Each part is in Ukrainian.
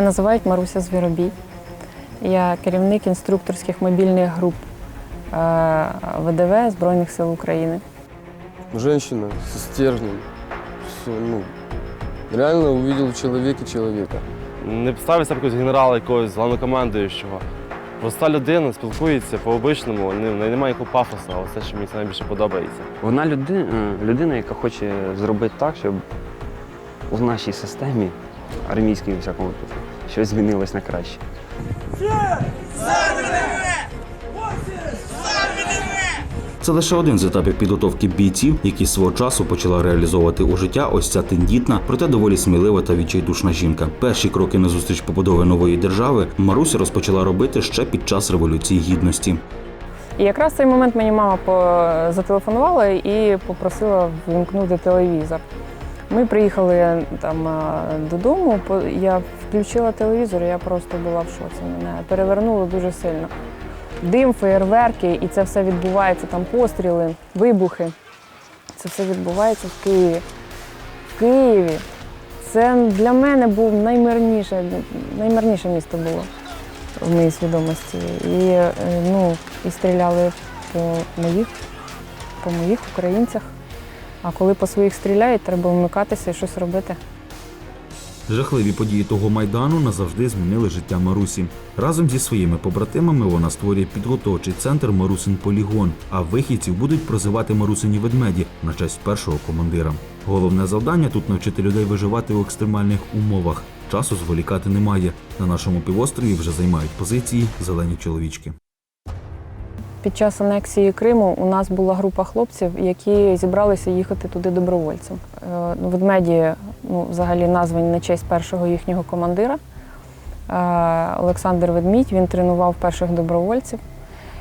Мене називають Маруся Звіробій. Я керівник інструкторських мобільних груп е, ВДВ Збройних сил України. Женщина со стержнем. Ну, реально увидел в человеке человека. Не ставить себе якогось генерала, якогось головнокомандуючого. Проста людина спілкується по-обичному, немає ніякого пафосу, але це, що мені найбільше подобається. Вона людина, людина, яка хоче зробити так, щоб в нашій системі, армійській, у всякому випадку, щось змінилось на краще. Це лише один з етапів підготовки бійців, які свого часу почала реалізовувати у життя ось ця тендітна, проте доволі смілива та відчайдушна жінка. Перші кроки назустріч побудови нової держави Маруся розпочала робити ще під час революції гідності. І якраз в цей момент мені мама по- зателефонувала і попросила ввімкнути телевізор. Ми приїхали там додому, по- я включила телевізор, я просто була в шоці. Мене перевернуло дуже сильно. Дим, феєрверки, і це все відбувається, там постріли, вибухи. Це все відбувається в Києві. В Києві. Це для мене був наймирніше, наймирніше місто було в моїй свідомості. І, е, ну, і стріляли по моїх, по моїх українцях. А коли по своїх стріляють, треба вмикатися і щось робити. Жахливі події того майдану назавжди змінили життя Марусі. Разом зі своїми побратимами вона створює підготовчий центр Марусин Полігон. А вихідців будуть прозивати Марусині ведмеді на честь першого командира. Головне завдання тут навчити людей виживати у екстремальних умовах. Часу зволікати немає. На нашому півострові вже займають позиції зелені чоловічки. Під час анексії Криму у нас була група хлопців, які зібралися їхати туди добровольцем. Е, ну, Ведмеді ну, взагалі названі на честь першого їхнього командира. Е, Олександр Ведмідь він тренував перших добровольців.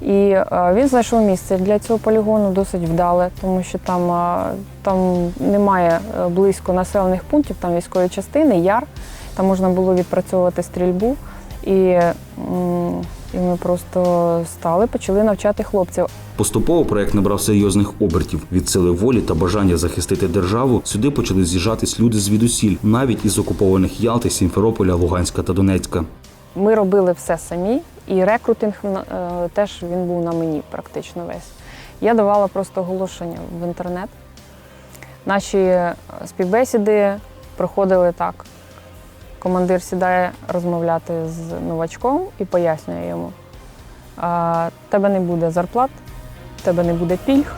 І е, він знайшов місце для цього полігону досить вдале, тому що там, там немає близько населених пунктів, там військової частини, яр, там можна було відпрацьовувати стрільбу. І, і ми просто стали, почали навчати хлопців. Поступово проект набрав серйозних обертів. Від сили волі та бажання захистити державу сюди почали з'їжджатись люди звідусіль, навіть із окупованих Ялти, Сімферополя, Луганська та Донецька. Ми робили все самі, і рекрутинг е, теж він був на мені практично весь. Я давала просто оголошення в інтернет. Наші е, співбесіди проходили так. Командир сідає розмовляти з новачком і пояснює йому: тебе не буде зарплат, тебе не буде пільг.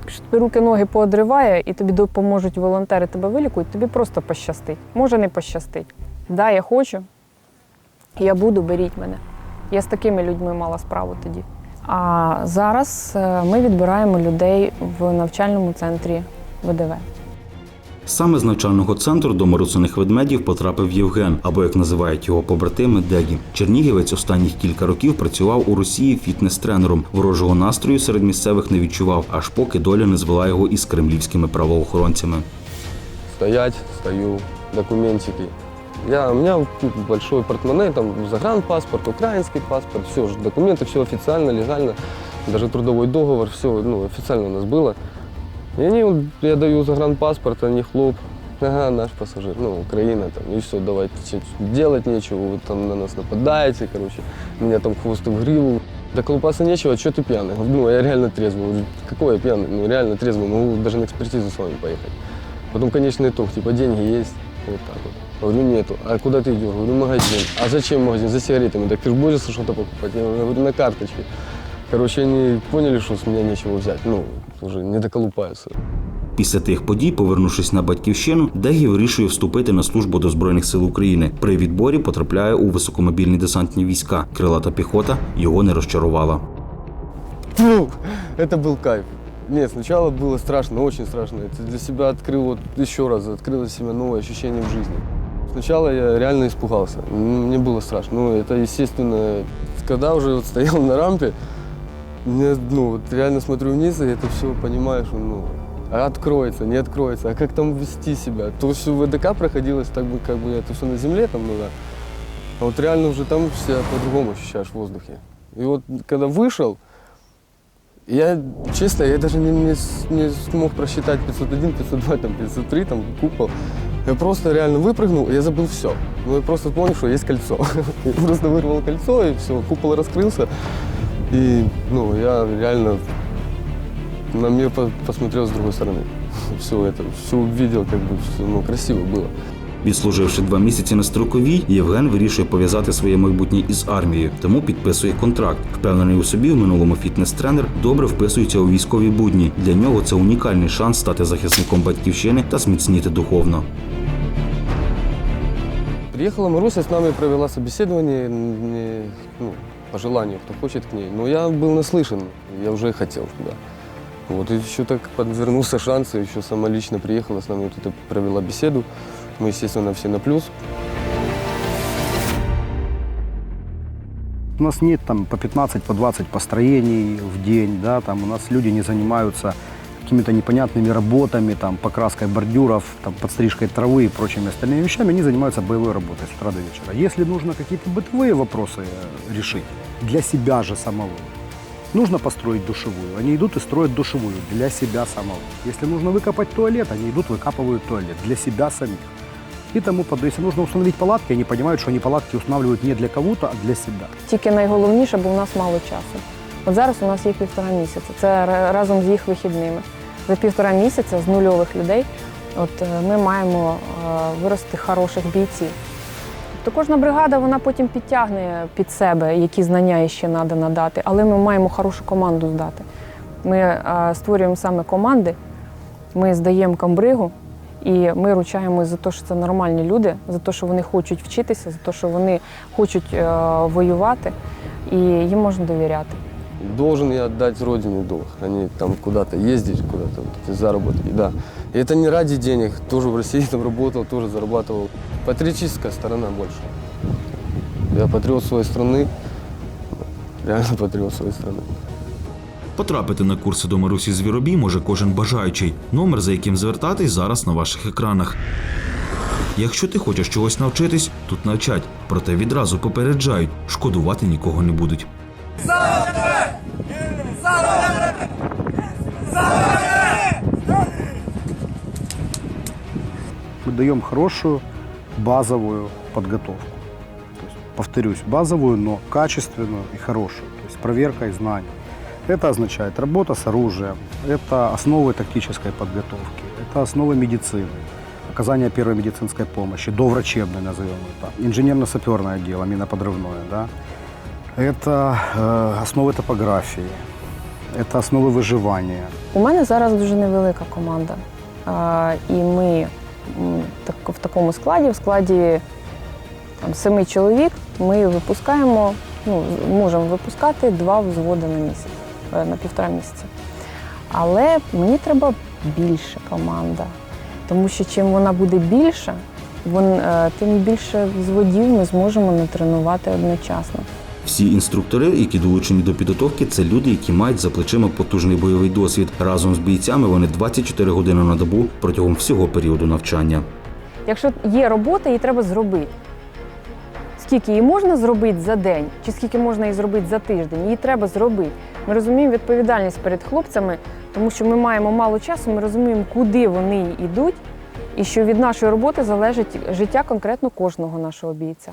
Якщо руки ноги поодриває і тобі допоможуть волонтери, тебе вилікують, тобі просто пощастить. Може, не пощастить. Да, я хочу, я буду, беріть мене. Я з такими людьми мала справу тоді. А зараз е, ми відбираємо людей в навчальному центрі ВДВ. Саме з навчального центру до Марусиних ведмедів потрапив Євген, або як називають його побратими, Дегі. Чернігівець останніх кілька років працював у Росії фітнес-тренером. Ворожого настрою серед місцевих не відчував, аж поки доля не звела його із кремлівськими правоохоронцями. Стоять, стою, документики. Я, у меня большой портмоне, там загранпаспорт, украинский паспорт, все, документы, все официально, легально, даже трудовой договор, все ну, официально у нас было. И они, вот, я даю загранпаспорт, они хлоп, ага, наш пассажир, ну, Украина, там, и все, давайте, чё, делать нечего, вы там на нас нападаете, короче, меня там хвост в гриву. Да колупаться нечего, что ты пьяный? Говорю, Ну, я реально трезвый. Говорю, какой я пьяный? Ну, реально трезвый, могу даже на экспертизу с вами поехать. Потом конечный итог, типа, деньги есть, вот так вот. Говорю, нету. А куда ты идешь? Говорю, магазин. А зачем магазин? За сигаретами. Так ты же будешь что-то покупать? Я говорю, на карточке. Короче, они поняли, что с меня нечего взять. Ну, уже не доколупаются. Після тих подій, повернувшись на батьківщину, Дегі вирішує вступити на службу до Збройних сил України. При відборі потрапляє у високомобільні десантні війська. Крилата піхота його не розчарувала. Ну, это был кайф. Нет, сначала было страшно, очень страшно. Это для себя открыл вот еще раз, открыл для себя новое ощущение в жизни. Сначала я реально испугался. М, Мне было страшно. Ну, это естественно. Когда уже вот стоял на рампе, Мне, ну, вот реально смотрю вниз, и это все понимаю, что, ну, откроется, не откроется, а как там вести себя. То все в ВДК проходилось, так бы, как бы это все на земле там, ну да. А вот реально уже там себя по-другому ощущаешь в воздухе. И вот когда вышел, я, честно, я даже не, не, не смог просчитать 501, 502, там, 503, там, купол. Я просто реально выпрыгнул, я забыл все. Ну, я просто понял, что есть кольцо. Я просто вырвал кольцо, и все, купол раскрылся. И, ну, я реально на мир по- посмотрел с другой стороны. Все это, все увидел, как бы, всё, ну, красиво было. Відслуживши два місяці на строковій, Євген вирішує пов'язати своє майбутнє із армією, тому підписує контракт. Впевнений у собі, в минулому фітнес-тренер добре вписується у військові будні. Для нього це унікальний шанс стати захисником батьківщини та зміцніти духовно. Приехала Маруся, с нами провела собеседование, не, ну, по желанию, кто хочет к ней. Но я был наслышан, я уже хотел туда. Вот, и еще так подвернулся шанс, и еще сама лично приехала с нами, вот это провела беседу. Мы, естественно, все на плюс. У нас нет там по 15, по 20 построений в день, да, там у нас люди не занимаются какими-то непонятными работами, там, покраской бордюров, там, подстрижкой травы и прочими остальными вещами, они занимаются боевой работой с утра до вечера. Если нужно какие-то бытовые вопросы э, решить для себя же самого, нужно построить душевую. Они идут и строят душевую для себя самого. Если нужно выкопать туалет, они идут, выкапывают туалет для себя самих. И тому подобное. Если нужно установить палатки, они понимают, что они палатки устанавливают не для кого-то, а для себя. Тільки найголовніше, бо у нас мало часу. От зараз у нас є півтора місяця. Це ра- разом з їх вихідними. За півтора місяця з нульових людей от, е, ми маємо е, вирости хороших бійців. Тобто кожна бригада вона потім підтягне під себе, які знання ще треба надати, але ми маємо хорошу команду здати. Ми е, створюємо саме команди, ми здаємо камбригу, і ми ручаємось за те, що це нормальні люди, за те, що вони хочуть вчитися, за те, що вони хочуть воювати, і їм можна довіряти Должен я отдать родине долг, а не там куда-то ездить, куда-то вот эти заработки, да. И это не ради денег, тоже в России там работал, тоже зарабатывал. Патриотическая сторона больше. Я патриот своей страны, реально патриот своей страны. Потрапити на курси до Марусі Звіробій може кожен бажаючий. Номер, за яким звертатись, зараз на ваших екранах. Якщо ти хочеш чогось навчитись, тут навчать, проте відразу попереджають, шкодувати нікого не будуть. Мы даем хорошую базовую подготовку. То есть, повторюсь, базовую, но качественную и хорошую. То есть проверка и знания. Это означает работа с оружием, это основы тактической подготовки, это основы медицины, оказание первой медицинской помощи, доврачебной назовем так, инженерно-саперное дело, миноподрывное, да. это э, основы топографии, это основы выживания, У мене зараз дуже невелика команда. А, і ми м, так, в такому складі, в складі там, семи чоловік, ми випускаємо, ну, можемо випускати два взводи на місяць, е, на півтора місяця. Але мені треба більше команда. Тому що чим вона буде більша, вон, е, тим більше взводів ми зможемо натренувати одночасно. Всі інструктори, які долучені до підготовки, це люди, які мають за плечима потужний бойовий досвід. Разом з бійцями вони 24 години на добу протягом всього періоду навчання. Якщо є робота, її треба зробити. Скільки її можна зробити за день, чи скільки можна її зробити за тиждень, її треба зробити. Ми розуміємо відповідальність перед хлопцями, тому що ми маємо мало часу, ми розуміємо, куди вони йдуть, і що від нашої роботи залежить життя конкретно кожного нашого бійця.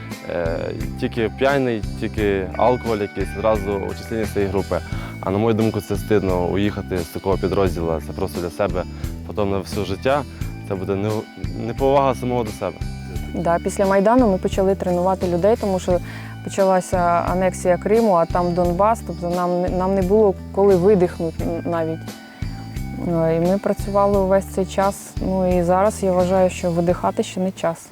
тільки п'яний, тільки алкоголь якийсь, одразу очислення цієї групи. А на мою думку, це стидно уїхати з такого підрозділу. Це просто для себе потім на все життя. Це буде неповага самого до себе. Да, після Майдану ми почали тренувати людей, тому що почалася анексія Криму, а там Донбас, тобто нам, нам не було коли видихнути навіть. Е, І ми працювали увесь цей час. Ну і зараз я вважаю, що видихати ще не час.